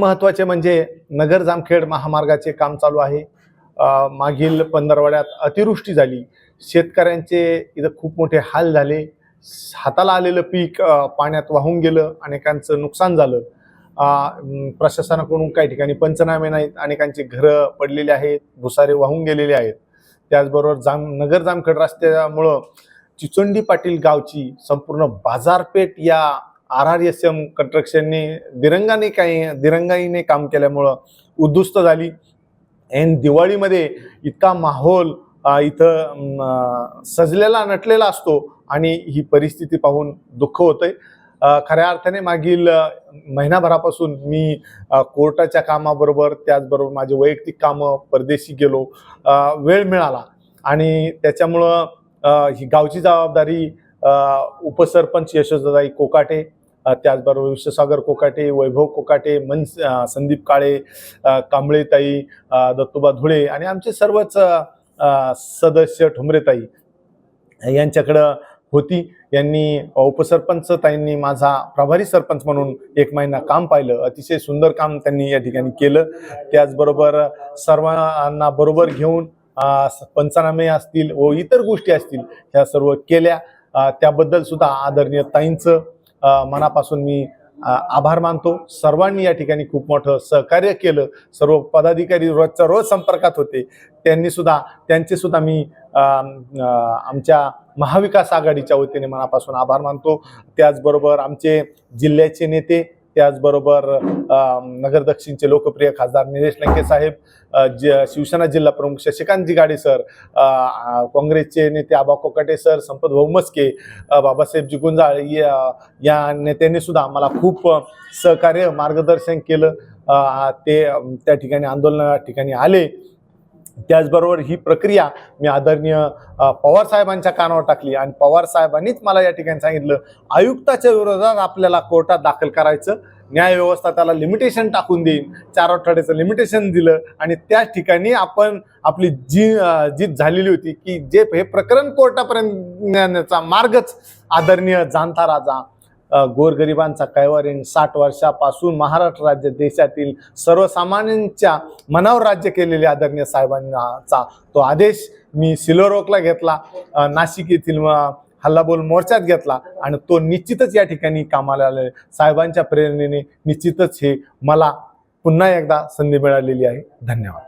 महत्त्वाचे म्हणजे नगर जामखेड महामार्गाचे काम चालू आहे. मागील पंधरवड्यात अतिवृष्टी झाली. शेतकऱ्यांचे इथं खूप मोठे हाल झाले. हाताला आलेलं पीक पाण्यात वाहून गेलं अनेकांचं नुकसान झालं. प्रशासनाकडून काही ठिकाणी पंचनामे नाहीत. अनेकांची घरं पडलेली आहेत भुसारे वाहून गेलेले आहेत. त्याचबरोबर जाम नगर जामखेड रस्त्यामुळं चिचोंडी पाटील गावची संपूर्ण बाजारपेठ या आर आर एस एम कन्स्ट्रक्शनने दिरंगाने काही दिरंगाईने काम केल्यामुळं उद्ध्वस्त झाली. एन दिवाळीमध्ये इतका माहोल इथं सजलेला नटलेला असतो आणि ही परिस्थिती पाहून दुःख होतंय. आहे खऱ्या अर्थाने मागील महिनाभरापासून मी कोर्टाच्या कामाबरोबर त्याचबरोबर माझे वैयक्तिक कामं परदेशी गेलो वेळ मिळाला. आणि त्याच्यामुळं ही गावची जबाबदारी उपसरपंच यशोदाई कोकाटे त्याचबरोबर विश्वसागर कोकाटे वैभव कोकाटे मन संदीप काळे कांबळेताई दत्तोबा धुळे आणि आमचे सर्वच सदस्य ठुमरेताई यांच्याकडं होती. यांनी उपसरपंच ताईंनी माझा प्रभारी सरपंच म्हणून एक महिना काम पाहिलं. अतिशय सुंदर काम त्यांनी या ठिकाणी केलं. त्याचबरोबर सर्वांना बरोबर घेऊन पंचनामे असतील व इतर गोष्टी असतील ह्या सर्व केल्या. त्याबद्दल सुद्धा आदरणीय ताईंचं मनापासून मी आभार मानतो. सर्वांनी या ठिकाणी खूप मोठं सहकार्य केलं. सर्व पदाधिकारी रोजच्या रोज संपर्कात होते. त्यांनी सुद्धा त्यांचे सुद्धा मी आमच्या महाविकास आघाडीच्या वतीने मनापासून आभार मानतो. त्याचबरोबर आमचे जिल्ह्याचे नेते त्याचबरोबर नगर दक्षिणचे लोकप्रिय खासदार निलेश लंके साहेब ज शिवसेना जिल्हा प्रमुख शशिकांतजी गाडे सर काँग्रेसचे नेते आबा कोकाटे सर संपत भाऊ मस्के जिगुंजाळ बाबासाहेबजी गुंजाळ या या नेत्यांनी सुद्धा मला खूप सहकार्य मार्गदर्शन केलं. ते त्या ठिकाणी आंदोलना ठिकाणी आले. त्याचबरोबर ही प्रक्रिया मी आदरणीय पवार साहेबांच्या कानावर टाकली आणि पवार साहेबांनीच मला या ठिकाणी सांगितलं आयुक्ताच्या विरोधात आपल्याला कोर्टात दाखल करायचं. न्याय व्यवस्था त्याला लिमिटेशन टाकून देईन. चार आठवड्याचं लिमिटेशन दिलं आणि त्या ठिकाणी आपण आपली जी जीत झालेली होती की जे हे प्रकरण कोर्टापर्यंत नेण्याचा मार्गच आदरणीय जाणता राजा गोरगरिबांचा कैवारीन साठ वर्षापासून महाराष्ट्र राज्य देशातील सर्वसामान्यांच्या मनावर राज्य केलेले आदरणीय साहेबांचा तो आदेश मी सिलोरोकला घेतला. नाशिक येथील हल्लाबोल मोर्चात घेतला आणि तो निश्चितच या ठिकाणी कामाला आले साहेबांच्या प्रेरणेने निश्चितच हे मला पुन्हा एकदा संधी मिळालेली आहे. धन्यवाद.